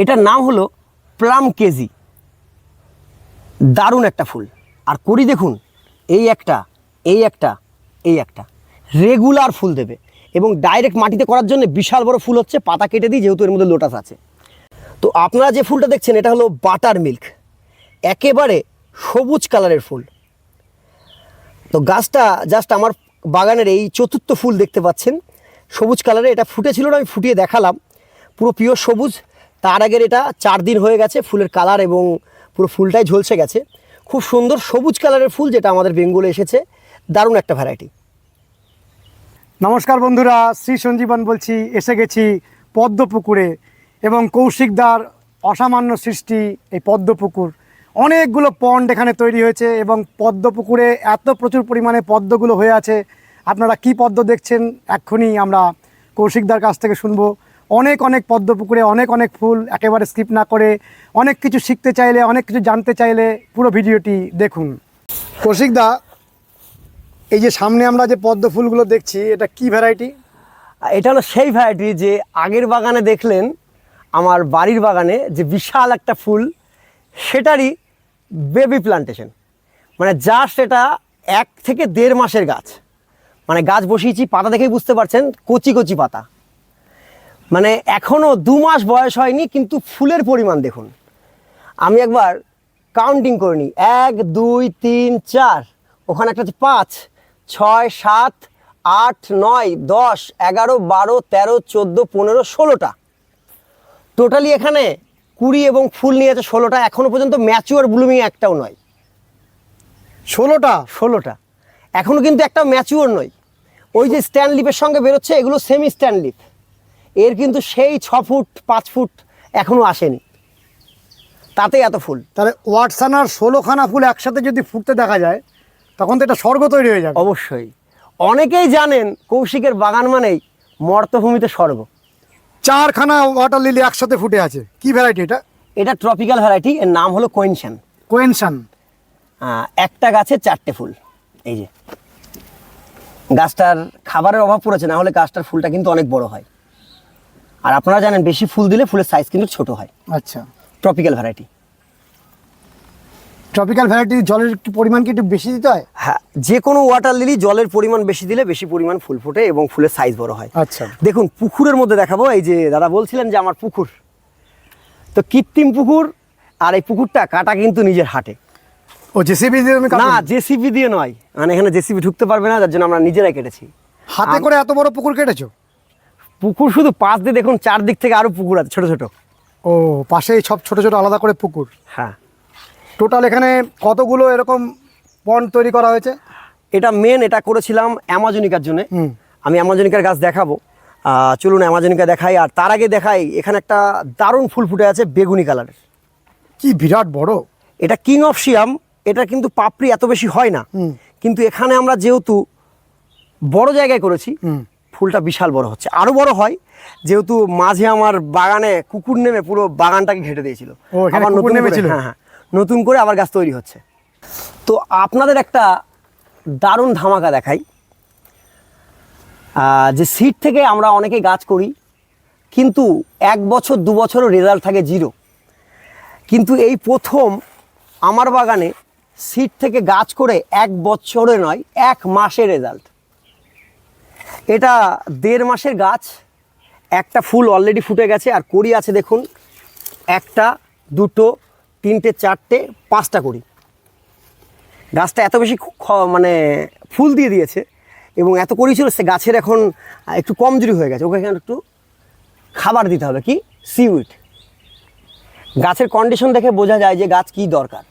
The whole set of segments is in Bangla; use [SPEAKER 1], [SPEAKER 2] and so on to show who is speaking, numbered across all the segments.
[SPEAKER 1] এটার নাম হলো প্লাম কেজি। দারুণ একটা ফুল। আর করি দেখুন, এই একটা এই একটা এই একটা। রেগুলার ফুল দেবে। এবং ডাইরেক্ট মাটিতে করার জন্য বিশাল বড় ফুল হচ্ছে পাতা কেটে দিই যেহেতু এর মধ্যে লোটাস আছে। তো আপনারা যে ফুলটা দেখছেন, এটা হলো বাটার মিল্ক একেবারে সবুজ কালারের ফুল। তো গাছটা জাস্ট আমার বাগানের এই চতুর্থ ফুল দেখতে পাচ্ছেন। সবুজ কালারে এটা ফুটেছিল না, আমি ফুটিয়ে দেখালাম। পুরো পিওর সবুজ। তার আগের এটা চার দিন হয়ে গেছে, ফুলের কালার এবং পুরো ফুলটাই ঝলসে গেছে। খুব সুন্দর সবুজ কালারের ফুল যেটা আমাদের বেঙ্গলে এসেছে, দারুণ একটা ভ্যারাইটি
[SPEAKER 2] নমস্কার বন্ধুরা, শ্রী সঞ্জীবন বলছি, এসে গেছি পদ্ম পুকুরে এবং কৌশিকদার অসামান্য সৃষ্টি এই পদ্ম পুকুর অনেকগুলো পন্ড এখানে তৈরি হয়েছে এবং পদ্ম পুকুরে এত প্রচুর পরিমাণে পদ্মগুলো হয়ে আছে। আপনারা কি পদ্ম দেখছেন, এক্ষুনি আমরা কৌশিকদার কাছ থেকে শুনব। অনেক অনেক পদ্ম পুকুরে অনেক অনেক ফুল একেবারে স্কিপ না করে অনেক কিছু শিখতে চাইলে, অনেক কিছু জানতে চাইলে পুরো ভিডিওটি দেখুন। কৌশিকদা এই যে সামনে আমরা যে পদ্ম ফুলগুলো দেখছি, এটা কি ভ্যারাইটি
[SPEAKER 1] এটা হলো সেই ভ্যারাইটি যে আগের বাগানে দেখলেন, আমার বাড়ির বাগানে যে বিশাল একটা ফুল, সেটারই বেবি প্লান্টেশন মানে জাস্ট এটা এক থেকে দেড় মাসের গাছ। মানে গাছ বসিয়েছি, পাতা দেখেই বুঝতে পারছেন, কচি কচি পাতা। মানে এখনও দু মাস বয়স হয়নি কিন্তু ফুলের পরিমাণ দেখুন। আমি একবার কাউন্টিং করে নিই। এক দুই তিন চার ওখানে একটা হচ্ছে পাঁচ ছয় সাত আট নয় দশ এগারো বারো তেরো চোদ্দ পনেরো ষোলোটা। টোটালি এখানে কুড়ি এবং ফুল নিয়ে আছে ষোলোটা এখনও পর্যন্ত ম্যাচিওর ব্লুমিং একটাও নয়।
[SPEAKER 2] ষোলোটা?
[SPEAKER 1] ষোলোটা। এখনও কিন্তু একটা ম্যাচিওর নয়। ওই যে স্ট্যান্ড লিপের সঙ্গে বেরোচ্ছে এগুলো সেমি স্ট্যান্ড লিপ এর কিন্তু সেই ছ ফুট পাঁচ ফুট এখনও আসেনি। তাতে এত ফুল।
[SPEAKER 2] তাহলে ওয়াটসানার ষোলোখানা ফুল একসাথে যদি ফুটতে দেখা যায় তখন তো এটা স্বর্গ তৈরি হয়ে যাবে।
[SPEAKER 1] অবশ্যই। অনেকেই জানেন কৌশিকের বাগান মানেই মর্তভূমিতে স্বর্গ।
[SPEAKER 2] চারখানা ওয়াটার লিলি একসাথে ফুটে আছে। কি ভ্যারাইটি এটা?
[SPEAKER 1] এটা ট্রপিক্যাল ভ্যারাইটি এর নাম হলো কোয়েনশান
[SPEAKER 2] কোয়েনশান
[SPEAKER 1] একটা গাছে চারটে ফুল। এই যে। গাছটার খাবারের অভাব পড়েছে না হলে গাছটার ফুলটা কিন্তু অনেক বড় হয়। আর আপনারা জানেন বেশি ফুল দিলে ফুলের সাইজ কিন্তু ছোট হয়।
[SPEAKER 2] আচ্ছা।
[SPEAKER 1] ট্রপিক্যাল ভ্যারাইটি
[SPEAKER 2] ট্রপিক্যাল ভ্যারাইটি জলের কি পরিমাণ কি একটু বেশি দিতে হয়?
[SPEAKER 1] হ্যাঁ যে কোনো ওয়াটার লিলি জলের পরিমাণ বেশি দিলে বেশি পরিমাণ ফুল ফোটে এবং ফুলের সাইজ বড় হয়।
[SPEAKER 2] আচ্ছা।
[SPEAKER 1] দেখুন পুকুরের মধ্যে দেখাবো এই যে দাদা বলছিলেন যে আমার পুকুর। তো কৃত্রিম পুকুর আর এই পুকুরটা কাটা কিন্তু নিজের হাটে।
[SPEAKER 2] ও জেসিবি দিয়ে
[SPEAKER 1] না? জেসিবি দিয়ে নয়। মানে এখানে জেসিবি ঢুকতে পারবে না যার জন্য আমরা নিজেরাই কেটেছি।
[SPEAKER 2] হাতে করে এত বড় পুকুর কেটেছো?
[SPEAKER 1] পুকুর শুধু পাশ দিয়ে দেখুন চারদিক থেকে আরও পুকুর আছে ছোট ছোট।
[SPEAKER 2] ও পাশেই সব ছোট ছোট আলাদা করে পুকুর?
[SPEAKER 1] হ্যাঁ।
[SPEAKER 2] টোটাল এখানে কতগুলো এরকম পন্ড তৈরি করা হয়েছে?
[SPEAKER 1] এটা মেন এটা করেছিলাম অ্যামাজনিকার জন্য। আমি অ্যামাজনিকার গাছ দেখাবো। চলুন অ্যামাজনিকা দেখাই আর তার আগে দেখাই এখানে একটা দারুণ ফুল ফুটে আছে বেগুনি কালারের
[SPEAKER 2] কি বিরাট বড়।
[SPEAKER 1] এটা কিং অফ শিয়াম এটা কিন্তু পাপড়ি এত বেশি হয় না। কিন্তু এখানে আমরা যেহেতু বড় জায়গায় করেছি। ফুলটা বিশাল বড় হচ্ছে। আরও বড় হয় যেহেতু মাঝে আমার বাগানে কুকুর নেমে পুরো বাগানটাকে ঘেটে দিয়েছিল। আবার নতুন
[SPEAKER 2] নেমেছিল?
[SPEAKER 1] হ্যাঁ হ্যাঁ। নতুন করে আবার গাছ তৈরি হচ্ছে। তো আপনাদের একটা দারুণ ধামাকা দেখাই। যে সিট থেকে আমরা অনেকে গাছ করি কিন্তু এক বছর দু বছরও রেজাল্ট থাকে জিরো কিন্তু এই প্রথম আমার বাগানে সিট থেকে গাছ করে এক বছরে নয় এক মাসের রেজাল্ট এটা দেড় মাসের গাছ, একটা ফুল অলরেডি ফুটে গেছে, আর কড়ি আছে দেখুন, একটা, দুটো, তিনটে, চারটে, পাঁচটা কড়ি। গাছটা এত বেশি মানে ফুল দিয়ে দিয়েছে, এবং এত কড়ি ছিল, সে গাছের এখন একটু কমজোরি হয়ে গেছে। ওকে এখানে একটু খাবার দিতে হবে, কি? সিউইড গাছের কন্ডিশন দেখে বোঝা যায় যে গাছ কি দরকার।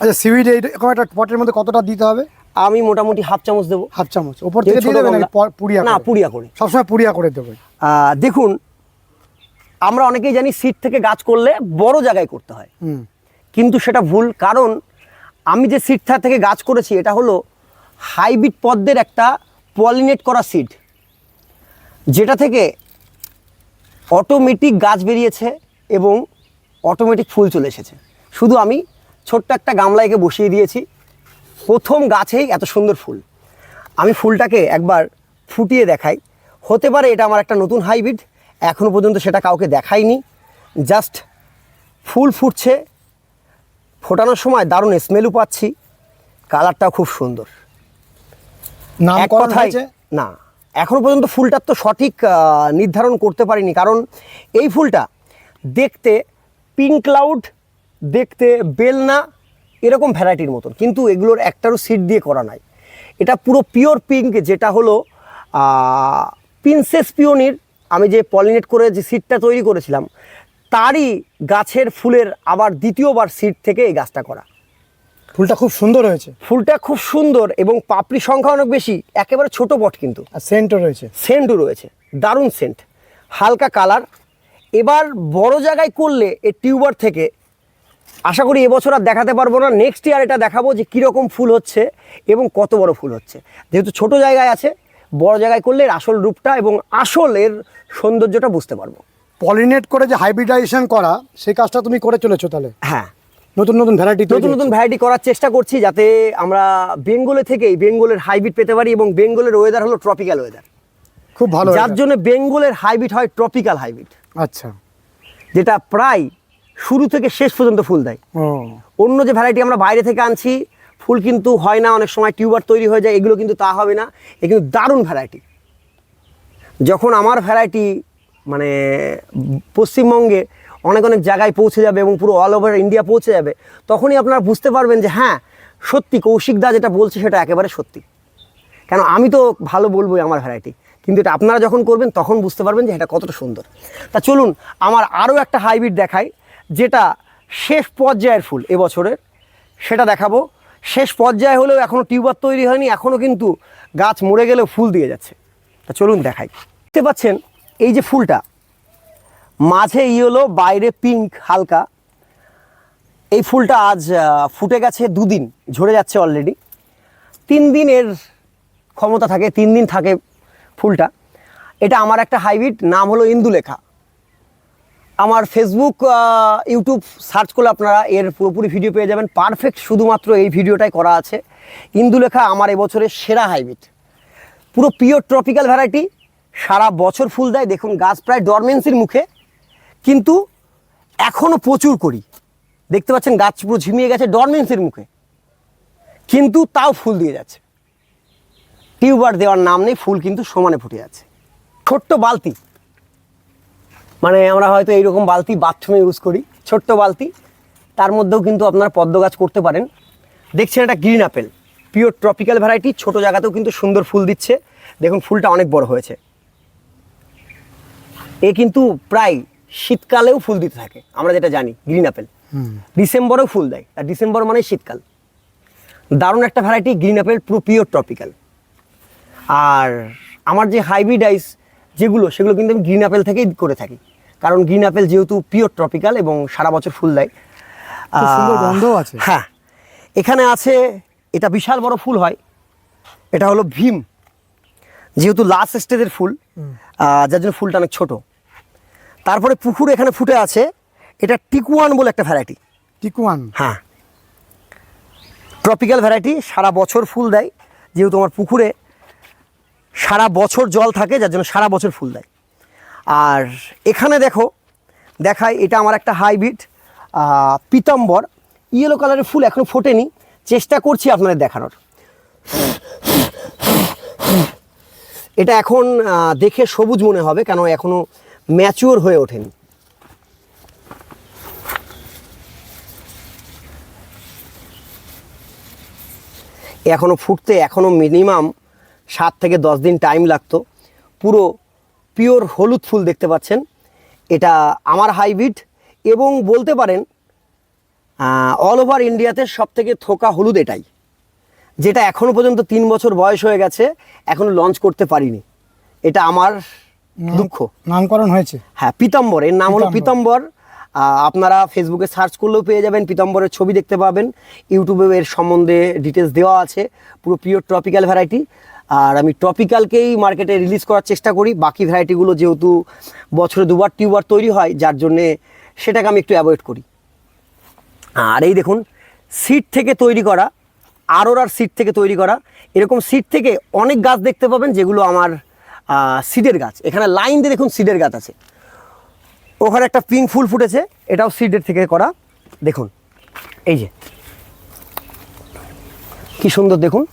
[SPEAKER 2] আচ্ছা সিউইড এরকম একটা পটের মধ্যে কতটা দিতে হবে?
[SPEAKER 1] আমি মোটামুটি হাফ চামচ দেবো।
[SPEAKER 2] হাফ চামচ। ওপর থেকে দিয়ে দেবেন পুড়িয়া
[SPEAKER 1] না পুড়িয়া করে।
[SPEAKER 2] সবসময় পুড়িয়া করে দেবে
[SPEAKER 1] আহ, দেখুন আমরা অনেকেই জানি সিট থেকে গাছ করলে বড় জায়গায় করতে হয়। কিন্তু সেটা ভুল কারণ আমি যে সিড থেকে গাছ করেছি এটা হলো হাইব্রিড পদ্মের একটা পলিনেট করা সিড যেটা থেকে অটোমেটিক গাছ বেরিয়েছে এবং অটোমেটিক ফুল চলে এসেছে। শুধু আমি ছোট্ট একটা গামলা এঁকে বসিয়ে দিয়েছি। প্রথম গাছেই এত সুন্দর ফুল। আমি ফুলটাকে একবার ফুটিয়ে দেখাই। হতে পারে এটা আমার একটা নতুন হাইব্রিড এখনও পর্যন্ত সেটা কাউকে দেখাইনি। জাস্ট ফুল ফুটছে ফোটানোর সময় দারুণ স্মেলও পাচ্ছি কালারটাও খুব সুন্দর।
[SPEAKER 2] নামকরণ
[SPEAKER 1] কথায় না এখনও পর্যন্ত ফুলটার তো সঠিক নির্ধারণ করতে পারিনি কারণ এই ফুলটা দেখতে পিঙ্ক ক্লাউড দেখতে বেলনা এরকম ভ্যারাইটির মতন। কিন্তু এগুলোর একটারও সিড দিয়ে করা নাই। এটা পুরো পিওর পিঙ্ক যেটা হলো প্রিন্সেস পিওনির আমি যে পলিনেট করে যে সিডটা তৈরি করেছিলাম তারই গাছের ফুলের আবার দ্বিতীয়বার সিড থেকে এই গাছটা করা।
[SPEAKER 2] ফুলটা খুব সুন্দর হয়েছে।
[SPEAKER 1] ফুলটা খুব সুন্দর এবং পাপড়ি সংখ্যা অনেক বেশি একেবারে ছোট বট কিন্তু।
[SPEAKER 2] আর সেন্টও রয়েছে।
[SPEAKER 1] সেন্টও রয়েছে। দারুণ সেন্ট হালকা কালার এবার বড় জায়গায় করলে এ টিউবার থেকে আশা করি এবছর আর দেখাতে পারব না। নেক্সট ইয়ার এটা দেখাবো যে কীরকম ফুল হচ্ছে এবং কত বড় ফুল হচ্ছে। যেহেতু ছোট জায়গায় আছে বড় জায়গায় করলে এর আসল রূপটা এবং আসল এর সৌন্দর্যটা বুঝতে পারব।
[SPEAKER 2] পলিনেট করে যে হাইব্রিডাইজেশন করা সেই কাজটা তুমি করে চলেছো তাহলে?
[SPEAKER 1] হ্যাঁ।
[SPEAKER 2] নতুন নতুন ভ্যারাইটি
[SPEAKER 1] নতুন নতুন ভ্যারাইটি করার চেষ্টা করছি যাতে আমরা বেঙ্গলে থেকেই বেঙ্গলের হাইব্রিড পেতে পারি এবং বেঙ্গলের ওয়েদার হলো ট্রপিক্যাল ওয়েদার
[SPEAKER 2] খুব ভালো
[SPEAKER 1] যার। জন্য বেঙ্গলের হাইব্রিড হয় ট্রপিক্যাল হাইব্রিড
[SPEAKER 2] আচ্ছা।
[SPEAKER 1] যেটা প্রায় শুরু থেকে শেষ পর্যন্ত ফুল দেয়। অন্য যে ভ্যারাইটি আমরা বাইরে থেকে আনছি ফুল কিন্তু হয় না অনেক সময় টিউবার তৈরি হয়ে যায় এগুলো কিন্তু তা হবে না। এ কিন্তু দারুণ ভ্যারাইটি যখন আমার ভ্যারাইটি মানে পশ্চিমবঙ্গে অনেক অনেক জায়গায় পৌঁছে যাবে এবং পুরো অল ওভার ইন্ডিয়া পৌঁছে যাবে তখনই আপনারা বুঝতে পারবেন যে হ্যাঁ সত্যি কৌশিক দা যেটা বলছে সেটা একেবারে সত্যি। কেন আমি তো ভালো বলবোই আমার ভ্যারাইটি কিন্তু এটা আপনারা যখন করবেন তখন বুঝতে পারবেন যে এটা কতটা সুন্দর। তা চলুন আমার আরও একটা হাইব্রিড দেখাই। যেটা শেষ পর্যায়ের ফুল এবছরের, সেটা দেখাবো। শেষ পর্যায়ে হলেও এখনও টিউবার তৈরি হয়নি এখনও কিন্তু গাছ মরে গেলেও ফুল দিয়ে যাচ্ছে। তা চলুন দেখাই। দেখতে পাচ্ছেন এই যে ফুলটা, মাঝে ইয়েলো, বাইরে পিঙ্ক হালকা। এই ফুলটা আজ ফুটে গেছে দুদিন, ঝরে যাচ্ছে অলরেডি তিন দিনের ক্ষমতা থাকে, তিন দিন থাকে ফুলটা। এটা আমার একটা হাইব্রিড, নাম হলো ইন্দুলেখা। আমার ফেসবুক ইউটিউব সার্চ করলে আপনারা এর পুরোপুরি ভিডিও পেয়ে যাবেন। পারফেক্ট শুধুমাত্র এই ভিডিওটাই করা আছে। ইন্দুলেখা আমার এবছরের সেরা হাইব্রিড পুরো পিওর ট্রপিক্যাল ভ্যারাইটি সারা বছর ফুল দেয়। দেখুন, গাছ প্রায় ডরমেন্সির মুখে। কিন্তু এখনও প্রচুর করি। দেখতে পাচ্ছেন, গাছ পুরো ঝিমিয়ে গেছে ডরমেন্সির মুখে। কিন্তু তাও ফুল দিয়ে যাচ্ছে। টিউবার দেওয়ার নাম নেই, ফুল কিন্তু সমানে ফুটে যাচ্ছে ছোট্ট বালতি। মানে আমরা হয়তো এইরকম বালতি বাথরুমে ইউজ করি ছোট্ট বালতি। তার মধ্যেও কিন্তু আপনারা পদ্ম গাছ করতে পারেন। দেখছেন এটা green apple pure tropical variety ছোট জায়গাতেও কিন্তু সুন্দর ফুল দিচ্ছে। দেখুন ফুলটা অনেক বড় হয়েছে। এ কিন্তু প্রায় শীতকালেও ফুল দিতে থাকে আমরা যেটা জানি গ্রিন আপেল ডিসেম্বরেও ফুল দেয় আর ডিসেম্বর মানে শীতকাল। দারুণ একটা ভ্যারাইটি গ্রিন আপেল পুরো পিওর ট্রপিক্যাল আর আমার যে হাইব্রিড আইস যেগুলো সেগুলো কিন্তু আমি গ্রিন আপেল থেকেই করে থাকি। কারণ গ্রিন আপেল যেহেতু পিওর ট্রপিক্যাল এবং সারা বছর ফুল দেয়।
[SPEAKER 2] গন্ধও আছে।
[SPEAKER 1] হ্যাঁ এখানে আছে এটা বিশাল বড় ফুল হয়। এটা হলো ভীম যেহেতু লাস্ট স্টেজের ফুল যার জন্য ফুলটা অনেক ছোট। তারপরে পুকুর এখানে ফুটে আছে এটা টিকুয়ান বলে একটা ভ্যারাইটি
[SPEAKER 2] টিকুয়ান।
[SPEAKER 1] হ্যাঁ ট্রপিক্যাল ভ্যারাইটি সারা বছর ফুল দেয়। যেহেতু আমার পুকুরে সারা বছর জল থাকে যার জন্য সারা বছর ফুল দেয়। আর এখানে দেখো, দেখাই, এটা আমার একটা হাইব্রিড পিতাম্বর। ইয়েলো কালারের ফুল এখনও ফোটেনি, চেষ্টা করছি আপনাদের দেখানোর। এটা এখন দেখে সবুজ মনে হবে, কেন এখনও ম্যাচিওর হয়ে ওঠেনি। এখনও ফুটতে এখনও মিনিমাম সাত থেকে দশ দিন টাইম লাগতো। পুরো পিওর হলুদ ফুল দেখতে পাচ্ছেন। এটা আমার হাইব্রিড এবং বলতে পারেন অল ওভার ইন্ডিয়াতে সব থেকে থোকা হলুদ এটাই যেটা এখনও পর্যন্ত তিন বছর বয়স হয়ে গেছে এখনও লঞ্চ করতে পারিনি। এটা আমার দুঃখ।
[SPEAKER 2] নামকরণ হয়েছে?
[SPEAKER 1] হ্যাঁ পিতাম্বর এর নাম হলো
[SPEAKER 2] পিতাম্বর।
[SPEAKER 1] পিতাম্বর। আপনারা ফেসবুকে সার্চ করলেও পেয়ে যাবেন পিতাম্বরের ছবি দেখতে পাবেন। ইউটিউবে এর সম্বন্ধে ডিটেলস দেওয়া আছে পুরো পিওর ট্রপিক্যাল ভ্যারাইটি আর আমি ট্রপিক্যালকেই মার্কেটে রিলিজ করার চেষ্টা করি। বাকি ভ্যারাইটিগুলো যেহেতু বছরে দুবার টিউবার তৈরি হয়, যার জন্যে সেটাকে আমি একটু অ্যাভয়েড করি। আর এই দেখুন সিড থেকে তৈরি করা আরোরার সিড থেকে তৈরি করা, এরকম সিড থেকে অনেক গাছ দেখতে পাবেন, যেগুলো আমার সিডের গাছ। এখানে লাইন দিয়ে দেখুন সিডের গাছ আছে। ওখানে একটা পিঙ্ক ফুল ফুটেছে, এটাও সিডের থেকে করা। দেখুন, এই যে। কি সুন্দর দেখুন।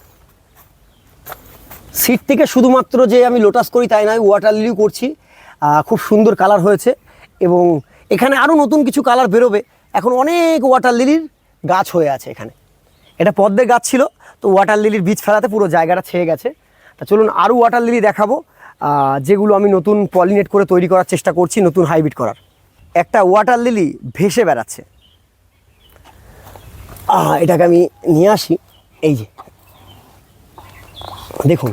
[SPEAKER 1] সিট থেকে শুধুমাত্র যে আমি লোটাস করি তাই নয় ওয়াটার লিলিও করছি। খুব সুন্দর কালার হয়েছে এবং এখানে আরও নতুন কিছু কালার বেরোবে। এখন অনেক ওয়াটার লিলির গাছ হয়ে আছে এখানে। এটা পদ্মের গাছ ছিল, তো ওয়াটার লিলির বীজ ফেলাতে পুরো জায়গাটা ছেয়ে গেছে। তা চলুন আরও ওয়াটার লিলি দেখাবো যেগুলো আমি নতুন পলিনেট করে তৈরি করার চেষ্টা করছি, নতুন হাইব্রিড করার। একটা ওয়াটার লিলি ভেসে বেড়াচ্ছে। এটাকে আমি নিয়ে আসি। এই যে। দেখুন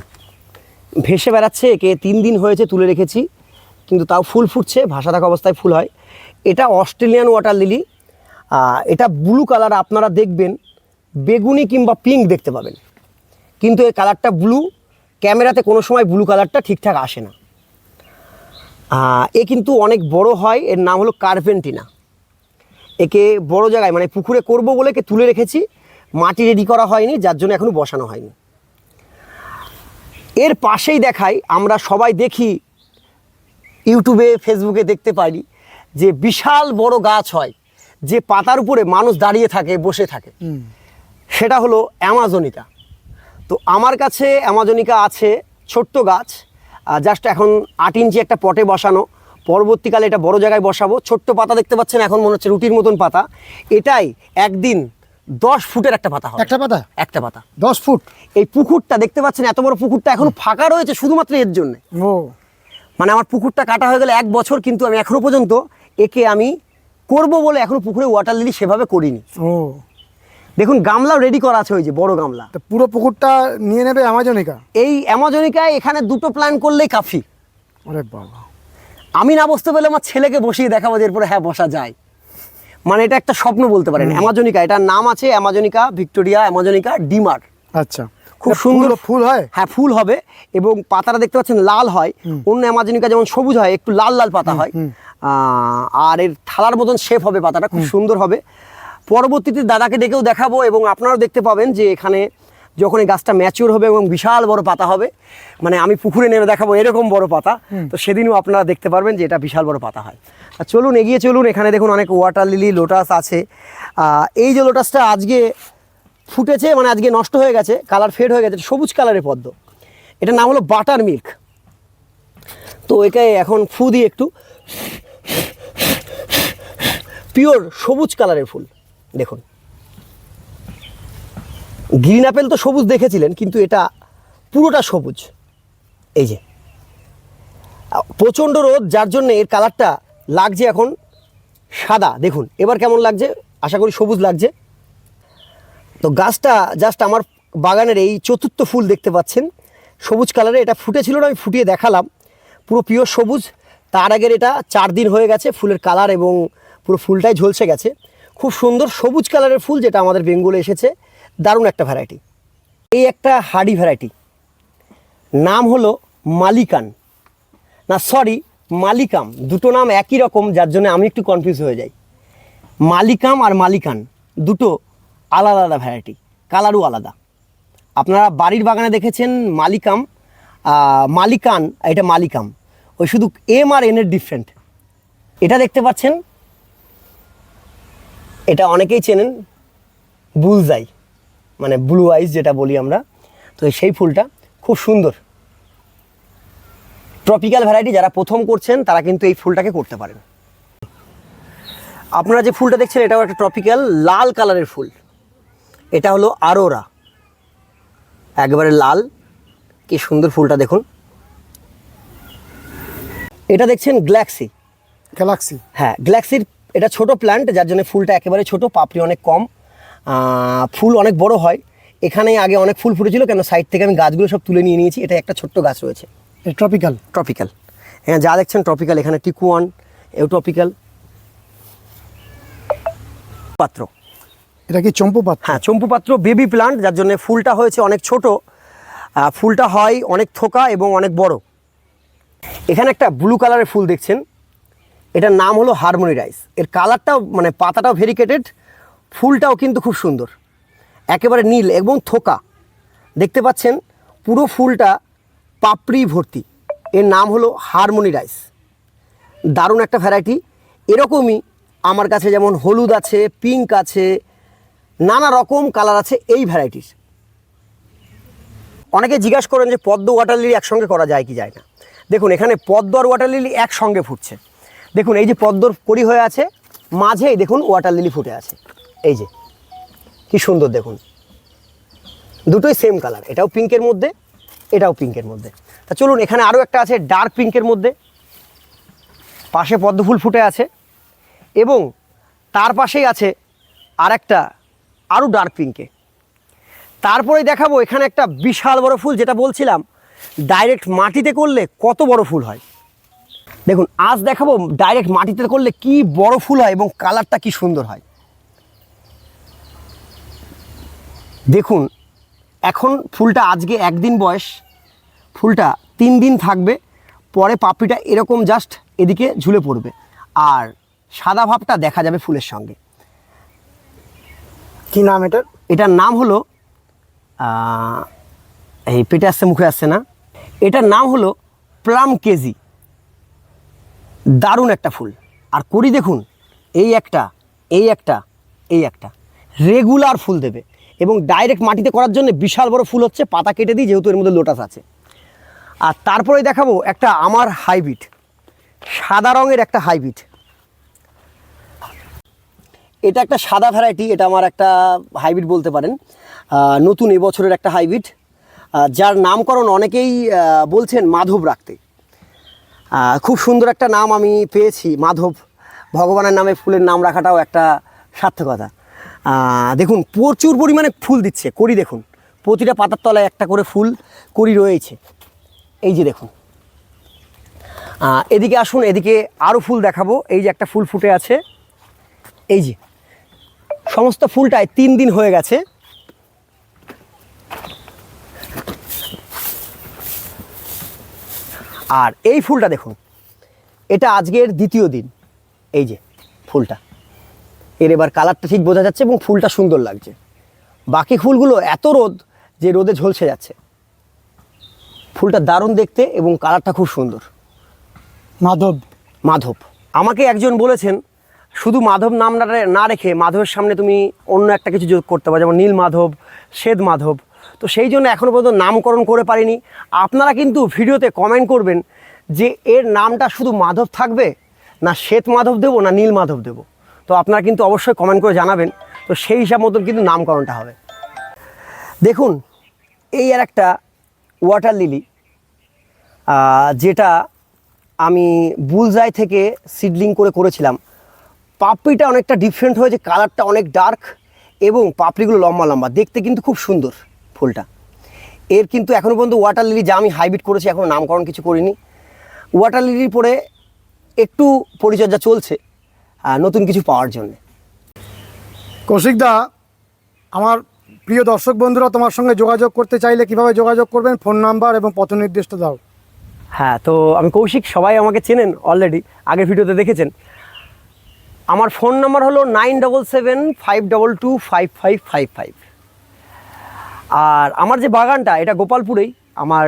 [SPEAKER 1] ভেসে বেড়াচ্ছে, একে তিন দিন হয়েছে তুলে রেখেছি, কিন্তু তাও ফুল ফুটছে ভাসা থাকা অবস্থায় ফুল হয়। এটা অস্ট্রেলিয়ান ওয়াটার লিলি। এটা ব্লু কালার আপনারা দেখবেন, বেগুনি কিংবা পিঙ্ক দেখতে পাবেন। কিন্তু এই কালারটা ব্লু, ক্যামেরাতে কোনো সময় ব্লু কালারটা ঠিকঠাক আসে না। এ কিন্তু অনেক বড় হয়, এর নাম হলো কার্পেন্টিনা একে বড় জায়গায় মানে পুকুরে করব বলে একে তুলে রেখেছি, মাটি রেডি করা হয়নি, যার জন্য এখনও বসানো হয়নি। এর পাশেই দেখাই আমরা সবাই দেখি ইউটিউবে ফেসবুকে দেখতে পারি যে বিশাল বড় গাছ হয় যে পাতার উপরে মানুষ দাঁড়িয়ে থাকে বসে থাকে। সেটা হলো অ্যামাজনিকা। তো আমার কাছে অ্যামাজনিকা আছে ছোট্ট গাছ জাস্ট এখন আট ইঞ্চি একটা পটে বসানো। পরবর্তীকালে এটা বড় জায়গায় বসাবো। ছোট্ট পাতা দেখতে পাচ্ছেন এখন মনে হচ্ছে রুটির মতন পাতা। এটাই একদিন দশ ফুটের একটা পাতা হবে।
[SPEAKER 2] একটা পাতা?
[SPEAKER 1] একটা পাতা।
[SPEAKER 2] দশ ফুট?
[SPEAKER 1] এই পুকুরটা দেখতে পাচ্ছেন এত বড় পুকুরটা এখন ফাঁকা রয়েছে শুধুমাত্র এর জন্য।
[SPEAKER 2] ও।
[SPEAKER 1] মানে আমার পুকুরটা কাটা হয়ে গেলে এক বছর কিন্তু আমি এখনও পর্যন্ত একে আমি করব বলে এখনও পুকুরে ওয়াটার লিলি সেভাবে করিনি।
[SPEAKER 2] ও।
[SPEAKER 1] দেখুন গামলাও রেডি করা আছে ওই যে বড় গামলা।
[SPEAKER 2] পুরো পুকুরটা নিয়ে নেবে অ্যামাজনিকা
[SPEAKER 1] এই অ্যামাজনিকায় এখানে দুটো প্ল্যান করলেই কাফি।
[SPEAKER 2] আরে বাবা।
[SPEAKER 1] আমি না বসতে পেলে আমার ছেলেকে বসিয়ে দেখাবো যে এরপরে হ্যাঁ বসা যায়। মানে এটা একটা স্বপ্ন বলতে পারেন। অ্যামাজনিকা এটার নাম আছে অ্যামাজনিকা ভিক্টোরিয়া অ্যামাজনিকা ডিমার
[SPEAKER 2] আচ্ছা
[SPEAKER 1] খুব সুন্দর
[SPEAKER 2] ফুল- হয়?
[SPEAKER 1] হ্যাঁ ফুল হবে এবং পাতাটা দেখতে পাচ্ছেন লাল হয়। অন্য অ্যামাজনিকা যেমন সবুজ হয় একটু লাল লাল পাতা হয়। আর এর থালার মতন শেপ হবে পাতাটা খুব সুন্দর হবে। পরবর্তীতে দাদাকে ডেকেও দেখাবো এবং আপনারাও দেখতে পাবেন যে এখানে যখন এই গাছটা ম্যাচিওর হবে এবং বিশাল বড় পাতা হবে মানে আমি পুকুরে নেমে দেখাবো এরকম বড় পাতা তো সেদিনও আপনারা দেখতে পারবেন যে এটা বিশাল বড় পাতা হয়। আর চলুন এগিয়ে চলুন এখানে দেখুন অনেক ওয়াটার লিলি লোটাস আছে। এই যে লোটাসটা আজকে ফুটেছে মানে আজকে নষ্ট হয়ে গেছে কালার ফেড হয়ে গেছে সবুজ কালারের পদ্ম। এটার নাম হলো বাটার মিল্ক তো একে এখন ফু দিই একটু পিওর সবুজ কালারের ফুল দেখুন। গ্রিন আপেল তো সবুজ দেখেছিলেন, কিন্তু এটা পুরোটা সবুজ। এই যে। প্রচণ্ড রোদ, যার জন্য এর কালারটা লাগছে এখন সাদা। দেখুন, এবার কেমন লাগছে? আশা করি সবুজ লাগছে। তো গাছটা জাস্ট আমার বাগানের এই চতুর্থ ফুল দেখতে পাচ্ছেন। সবুজ কালারে এটা ফুটেছিল না, আমি ফুটিয়ে দেখালাম। পুরো পিওর সবুজ। তার আগের এটা চার দিন হয়ে গেছে, ফুলের কালার এবং পুরো ফুলটাই ঝলসে গেছে। খুব সুন্দর সবুজ কালারের ফুল যেটা আমাদের বেঙ্গলে এসেছে। দারুণ একটা ভ্যারাইটি এই একটা হাডি ভ্যারাইটি নাম হলো মালিকান। না সরি মালিকাম। দুটো নাম একই রকম, যার জন্য আমি একটু কনফিউজ হয়ে যাই। মালিকাম আর মালিকান, দুটো আলাদা আলাদা ভ্যারাইটি কালারও আলাদা। আপনারা বাড়ির বাগানে দেখেছেন মালিকাম মালিকান, এটা মালিকাম। ওই শুধু এম আর এন এর ডিফারেন্ট এটা দেখতে পাচ্ছেন? এটা অনেকেই চেনেন, বুলজাই। মানে ব্লু আইস যেটা বলি আমরা তো সেই ফুলটা খুব সুন্দর। ট্রপিক্যাল ভ্যারাইটি যারা প্রথম করছেন তারা কিন্তু এই ফুলটাকে করতে পারেন। আপনারা যে ফুলটা দেখছেন এটাও একটা ট্রপিক্যাল লাল কালারের ফুল। এটা হলো আরোরা একবারে লাল। কি সুন্দর ফুলটা দেখুন। এটা দেখছেন গ্ল্যাক্সি
[SPEAKER 2] গ্যালাক্সি
[SPEAKER 1] হ্যাঁ গ্ল্যাক্সির এটা ছোট প্ল্যান্ট যার জন্য ফুলটা একেবারে ছোট পাপড়ি অনেক কম। ফুল অনেক বড় হয়। এখানে আগে অনেক ফুল ফুটেছিল কেন সাইড থেকে আমি গাছগুলো সব তুলে নিয়ে নিয়েছি। এটা একটা ছোট্ট গাছ রয়েছে।
[SPEAKER 2] ট্রপিক্যাল
[SPEAKER 1] ট্রপিক্যাল এখানে যা দেখছেন ট্রপিক্যাল এখানে টিকুয়ান এও ট্রপিক্যাল পাত্র।
[SPEAKER 2] এটা কি চম্পু পাতা
[SPEAKER 1] হ্যাঁ চম্পু পাত্র বেবি প্লান্ট যার জন্য ফুলটা হয়েছে অনেক ছোট। ফুলটা হয় অনেক থোকা এবং অনেক বড়। এখানে একটা ব্লু কালারের ফুল দেখছেন। এটার নাম হলো হারমোনি রাইস এর কালারটাও মানে পাতাটাও ভেরিকেটেড ফুলটাও কিন্তু খুব সুন্দর। একেবারে নীল এবং থোকা। দেখতে পাচ্ছেন, পুরো ফুলটা পাপড়ি ভর্তি। এর নাম হলো হারমোনি রাইস। দারুণ একটা ভ্যারাইটি। এরকমই আমার কাছে যেমন হলুদ আছে, পিঙ্ক আছে, নানা রকম কালার আছে এই ভ্যারাইটির। অনেকে জিজ্ঞাসা করেন যে পদ্ম ওয়াটার লিলি একসঙ্গে করা যায় কি যায় না। দেখুন, এখানে পদ্ম আর ওয়াটার লিলি একসঙ্গে ফুটছে। দেখুন, এই যে পদ্মর কড়ি হয়ে আছে, মাঝেই দেখুন ওয়াটার লিলি ফুটে আছে। এই যে, কি সুন্দর দেখুন। দুটোই সেম কালার এটাও পিঙ্কের মধ্যে, এটাও পিঙ্কের মধ্যে। তা চলুন, এখানে আরও একটা আছে ডার্ক পিঙ্কের মধ্যে। পাশে পদ্মফুল ফুটে আছে। এবং তার পাশেই আছে আর একটা আরও ডার্ক পিঙ্কে তারপরে দেখাবো এখানে একটা বিশাল বড় ফুল, যেটা বলছিলাম ডাইরেক্ট মাটিতে করলে কত বড় ফুল হয়। দেখুন, আজ দেখাবো ডাইরেক্ট মাটিতে করলে কি বড় ফুল হয় এবং কালারটা কি সুন্দর হয়। দেখুন এখন ফুলটা আজকে একদিন বয়স ফুলটা তিন দিন থাকবে পরে পাপড়িটা এরকম জাস্ট এদিকে ঝুলে পড়বে আর সাদা ভাবটা দেখা যাবে ফুলের সঙ্গে।
[SPEAKER 2] কি নাম এটার
[SPEAKER 1] এটার নাম হলো এই পেটে আসছে মুখে আসছে না। এটার নাম হলো প্লাম কেজি। দারুণ একটা ফুল। আর করি দেখুন এই একটা এই একটা এই একটা। রেগুলার ফুল দেবে। এবং ডাইরেক্ট মাটিতে করার জন্য বিশাল বড় ফুল হচ্ছে পাতা কেটে দিই, যেহেতু এর মধ্যে লোটাস আছে। আর তারপরে দেখাবো একটা আমার হাইব্রিড সাদা রঙের একটা হাইব্রিড এটা একটা সাদা ভ্যারাইটি এটা আমার একটা হাইব্রিড বলতে পারেন। নতুন এবছরের একটা হাইব্রিড যার নামকরণ অনেকেই বলছেন মাধব রাখতে। খুব সুন্দর একটা নাম আমি পেয়েছি, মাধব। ভগবানের নামে ফুলের নাম রাখাটাও একটা সার্থকতা। দেখুন, প্রচুর পরিমাণে ফুল দিচ্ছে। করি দেখুন, প্রতিটা পাতার তলায় একটা করে ফুল করি রয়েছে। এই যে দেখুন এদিকে আসুন, এদিকে আরও ফুল দেখাবো। এই যে একটা ফুল ফুটে আছে। এই যে, সমস্ত ফুলটায় তিন দিন হয়ে গেছে। আর এই ফুলটা দেখুন, এটা আজকের দ্বিতীয় দিন। এই যে, ফুলটা। এর এবার কালারটা ঠিক বোঝা যাচ্ছে এবং ফুলটা সুন্দর লাগছে। বাকি ফুলগুলো এত রোদ যে রোদে ঝলসে যাচ্ছে। ফুলটা দারুণ দেখতে এবং কালারটা খুব সুন্দর।
[SPEAKER 2] মাধব।
[SPEAKER 1] মাধব। আমাকে একজন বলেছেন শুধু মাধব নাম না রেখে মাধবের সামনে তুমি অন্য একটা কিছু যোগ করতে পারো যেমন নীল মাধব শ্বেত মাধব। তো সেই জন্য এখনও পর্যন্ত নামকরণ করে পারিনি। আপনারা কিন্তু ভিডিওতে কমেন্ট করবেন যে এর নামটা শুধু মাধব থাকবে না শ্বেত মাধব দেবো না নীল মাধব দেবো। তো আপনারা কিন্তু অবশ্যই কমেন্ট করে জানাবেন। তো সেই হিসাব মতন কিন্তু নামকরণটা হবে। দেখুন, এই আর একটা ওয়াটার লিলি যেটা আমি বুলজাই থেকে সিডলিং করে করেছিলাম। পাপড়িটা অনেকটা ডিফারেন্ট হয়েছে কালারটা অনেক ডার্ক এবং পাপড়িগুলো লম্বা লম্বা। দেখতে কিন্তু খুব সুন্দর ফুলটা। এর কিন্তু এখনও পর্যন্ত ওয়াটার লিলি যা আমি হাইব্রিড করেছি এখনও নামকরণ কিছু করিনি। ওয়াটার লিলির পরে একটু পরিচর্যা চলছে। নতুন কিছু পাওয়ার জন্যে।
[SPEAKER 2] কৌশিকদা আমার প্রিয় দর্শক বন্ধুরা তোমার সঙ্গে যোগাযোগ করতে চাইলে কীভাবে যোগাযোগ করবেন? ফোন নাম্বার এবং পথ নির্দিষ্ট দাও।
[SPEAKER 1] হ্যাঁ তো আমি কৌশিক সবাই আমাকে চেনেন অলরেডি আগের ভিডিওতে দেখেছেন। আমার ফোন নাম্বার হলো nine double seven five double two five five five five আর আমার যে বাগানটা এটা গোপালপুরেই। আমার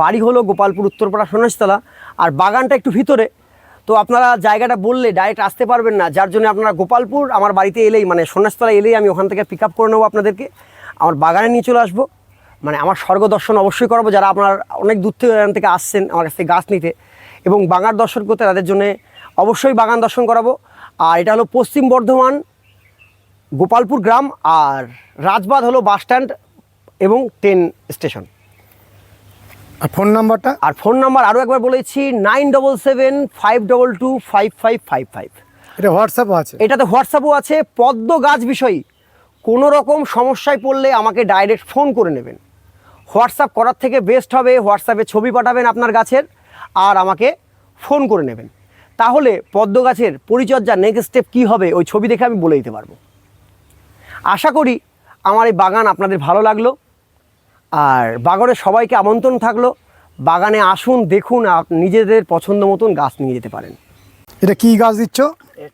[SPEAKER 1] বাড়ি হলো গোপালপুর উত্তরপাড়া সন্ন্যাসতলা। আর বাগানটা একটু ভিতরে। তো আপনারা জায়গাটা বললে ডাইরেক্ট আসতে পারবেন না। যার জন্য আপনারা গোপালপুর, আমার বাড়িতে এলেই মানে সন্ন্যাসতলা এলেই আমি ওখান থেকে পিক আপ করে নেব আপনাদেরকে। আমার বাগানে নিয়ে চলে আসব। মানে আমার স্বর্গ দর্শন অবশ্যই করাবো। যারা আপনার অনেক দূর থেকে এখান থেকে আসছেন, আমার কাছ থেকে গাছ নিতে। এবং বাগান দর্শন করতে তাদের জন্য অবশ্যই বাগান দর্শন করাবো। আর এটা হলো পশ্চিম বর্ধমান, গোপালপুর গ্রাম আর রাজবাদ হলো বাস স্ট্যান্ড এবং ট্রেন স্টেশন।
[SPEAKER 2] আর ফোন নাম্বারটা?
[SPEAKER 1] আর ফোন নাম্বার আরও একবার বলেছি nine double seven five double two five five five five.
[SPEAKER 2] এটা হোয়াটসঅ্যাপও আছে?
[SPEAKER 1] এটাতে হোয়াটসঅ্যাপও আছে পদ্ম গাছ বিষয়ী। কোনো রকম সমস্যায় পড়লে আমাকে ডাইরেক্ট ফোন করে নেবেন। হোয়াটসঅ্যাপ করার থেকে বেস্ট হবে হোয়াটসঅ্যাপে ছবি পাঠাবেন আপনার গাছের আর আমাকে ফোন করে নেবেন। তাহলে পদ্ম গাছের পরিচর্যা নেক্সট স্টেপ কী হবে ওই ছবি দেখে আমি বলে দিতে পারব। আশা করি আমার এই বাগান আপনাদের ভালো লাগল। আর বাগানে সবাইকে আমন্ত্রণ থাকল। বাগানে আসুন দেখুন আপ- নিজেদের পছন্দ মতন গাছ নিয়ে যেতে পারেন।
[SPEAKER 2] এটা কি গাছ দিচ্ছ?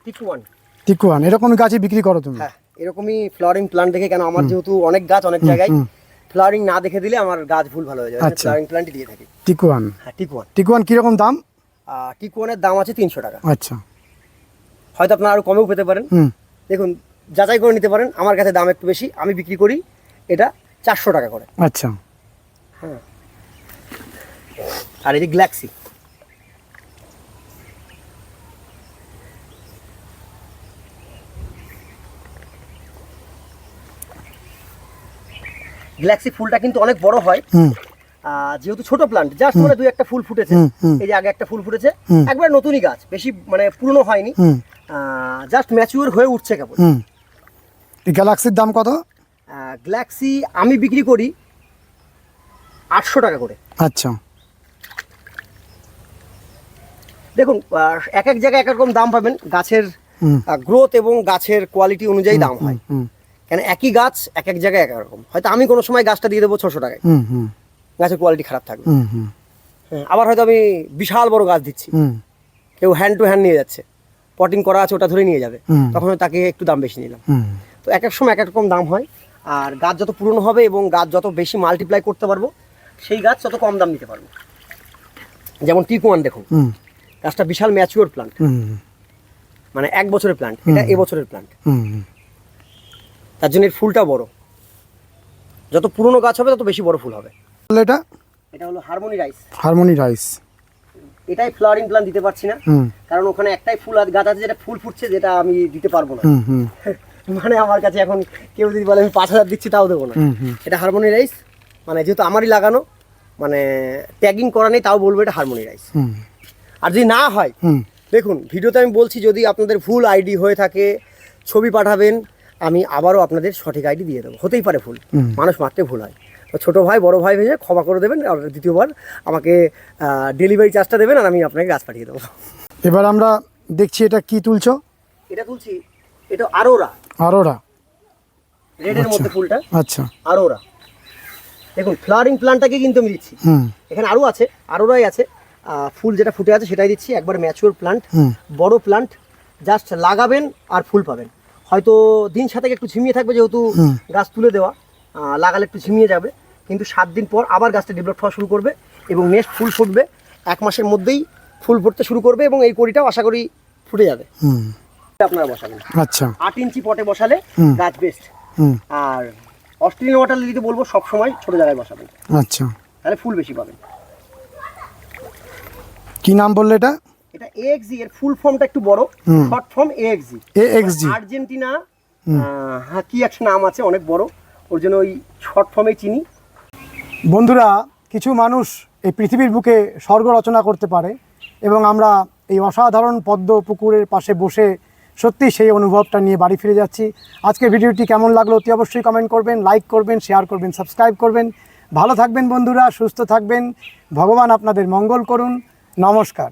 [SPEAKER 1] টিকুয়ান
[SPEAKER 2] টিকুয়ান এরকমই গাছই বিক্রি করো তুমি?
[SPEAKER 1] হ্যাঁ এরকমই ফ্লাওয়ারিং প্লান্ট দেখে কেন আমার যেহেতু অনেক গাছ অনেক জায়গায় ফ্লাওয়ারিং না দেখে দিলে আমার গাছ ভুল ভালো হয়ে যাবে। ফ্লাওয়ারিং প্লান্টই দিয়ে থাকি।
[SPEAKER 2] টিকুয়ান
[SPEAKER 1] হ্যাঁ টিকুয়ান
[SPEAKER 2] টিকুয়ান কীরকম দাম?
[SPEAKER 1] টিকুয়ানের দাম আছে তিনশো টাকা।
[SPEAKER 2] আচ্ছা।
[SPEAKER 1] হয়তো আপনারা আরও কমেও পেতে পারেন। দেখুন যাচাই করে নিতে পারেন। আমার কাছে দাম একটু বেশি আমি বিক্রি করি। এটা চারশো টাকা করে।
[SPEAKER 2] আচ্ছা।
[SPEAKER 1] আর এই যে গ্যালাক্সি গ্যালাক্সি ফুলটা কিন্তু অনেক বড় হয়। যেহেতু ছোট প্লান্ট জাস্ট মানে দুই একটা ফুল ফুটেছে। এই যে আগে একটা ফুল ফুটেছে। একবার নতুনই গাছ বেশি মানে পুরনো হয়নি। জাস্ট ম্যাচিওর হয়ে উঠছে কেবল।
[SPEAKER 2] এই গ্যালাক্সির দাম কত?
[SPEAKER 1] গ্যালাক্সি আমি বিক্রি করি আটশো টাকা করে।
[SPEAKER 2] আচ্ছা।
[SPEAKER 1] দেখুন এক এক জায়গায় এক রকম দাম পাবেন। গাছের গ্রোথ এবং গাছের কোয়ালিটি অনুযায়ী দাম হয়। কেন একই গাছ এক এক জায়গায় এক রকম। হয়তো আমি কোনো সময় গাছটা দিয়ে দেবো ছশো টাকায়।
[SPEAKER 2] হুম হুম।
[SPEAKER 1] গাছের কোয়ালিটি খারাপ থাকবে। হ্যাঁ, আবার হয়তো আমি বিশাল বড় গাছ দিচ্ছি। কেউ হ্যান্ড টু হ্যান্ড নিয়ে যাচ্ছে। পটিং করা আছে ওটা ধরে নিয়ে যাবে। তখন তাকে একটু দাম বেশি নিলাম। তো এক এক সময় এক এক রকম দাম হয়। আর গাছ যত পুরনো হবে এবং গাছ যত বেশি মাল্টিপ্লাই করতে পারব সেই গাছ তত কম দাম নিতে পারব। যেমন টিকুয়ান দেখুন। গাছটা বিশাল ম্যাচিওর প্লান্ট মানে এক বছরের প্লান্ট এটা এবছরের প্লান্ট তার জন্য এর ফুলটা বড়। যত পুরনো গাছ হবে তত বেশি বড় ফুল হবে।
[SPEAKER 2] এটা?
[SPEAKER 1] এটা হলো হারমোনি রাইস
[SPEAKER 2] হারমোনি রাইস
[SPEAKER 1] এটাই ফ্লাওয়ারিং প্লান্ট দিতে পারছি না। কারণ ওখানে একটাই ফুল গাছ আছে যেটা ফুল ফুটছে যেটা আমি দিতে পারব না। মানে আমার কাছে এখন কেউ যদি বলে আমি পাঁচ হাজার দিচ্ছি তাও দেবো না। এটা হারমোনি রাইস মানে যেহেতু আমারই লাগানো মানে ট্যাগিং করা নেই তাও বলব এটা হারমোনি রাইস আর যদি না হয় দেখুন ভিডিওতে আমি বলছি যদি আপনাদের ভুল আইডি হয়ে থাকে ছবি পাঠাবেন আমি আবারও আপনাদের সঠিক আইডি দিয়ে দেবো। হতেই পারে ভুল। মানুষ মাত্রে ভুল হয়। ছোটো ভাই বড় ভাই ভেবে ক্ষমা করে দেবেন আর দ্বিতীয়বার আমাকে ডেলিভারি চার্জটা দেবেন আর আমি আপনাকে গাছ পাঠিয়ে দেবো।
[SPEAKER 2] এবার আমরা দেখছি এটা কি তুলছো।
[SPEAKER 1] এটা তুলছি এটা আরোরা
[SPEAKER 2] আরোরা
[SPEAKER 1] রেডের মধ্যে ফুলটা।
[SPEAKER 2] আচ্ছা।
[SPEAKER 1] আরোরা দেখুন ফ্লাওয়ারিং প্লান্টটাকে কিন্তু আমি দিচ্ছি। এখানে আরও আছে আরোরাই আছে। ফুল যেটা ফুটে আছে সেটাই দিচ্ছি। একবার ম্যাচিওর প্লান্ট বড় প্লান্ট জাস্ট লাগাবেন আর ফুল পাবেন। হয়তো দিন সাথে একটু ঝিমিয়ে থাকবে যেহেতু গাছ তুলে দেওয়া। লাগালে একটু ঝিমিয়ে যাবে। কিন্তু সাত দিন পর আবার গাছটা ডেভেলপ হওয়া শুরু করবে এবং নেক্সট ফুল ফুটবে। এক মাসের মধ্যেই ফুল ফুটতে শুরু করবে এবং এই কড়িটাও আশা করি ফুটে যাবে। আপনারা বসাবেন।
[SPEAKER 2] আচ্ছা।
[SPEAKER 1] আট ইঞ্চি পটে বসালে। গাছ বেস্ট আর অস্ট্রেলিয়ান ওয়াটার লিলিতে বলব সব সময় ছোট জায়গায় বসাবেন।
[SPEAKER 2] আচ্ছা।
[SPEAKER 1] তাহলে ফুল বেশি পাবেন।
[SPEAKER 2] কি নাম বললে এটা?
[SPEAKER 1] এটা এএক্সি এর ফুল ফর্মটা একটু বড়। শর্ট ফর্ম এএক্সি
[SPEAKER 2] এ এক্স জি
[SPEAKER 1] আর্জেন্টিনা হ্যাঁ কি একটা নাম আছে অনেক বড়। ওর জন্য ওই শর্ট ফর্মেই চিনি।
[SPEAKER 2] বন্ধুরা কিছু মানুষ এই পৃথিবীর বুকে স্বর্গ রচনা করতে পারে এবং আমরা এই অসাধারণ পদ্ম পুকুরের পাশে বসে সত্যি সেই অনুভবটা নিয়ে বাড়ি ফিরে যাচ্ছি। আজকে ভিডিওটি কেমন লাগল অতি অবশ্যই কমেন্ট করবেন লাইক করবেন শেয়ার করবেন সাবস্ক্রাইব করবেন। ভালো থাকবেন বন্ধুরা, সুস্থ থাকবেন। ভগবান আপনাদের মঙ্গল করুন। নমস্কার।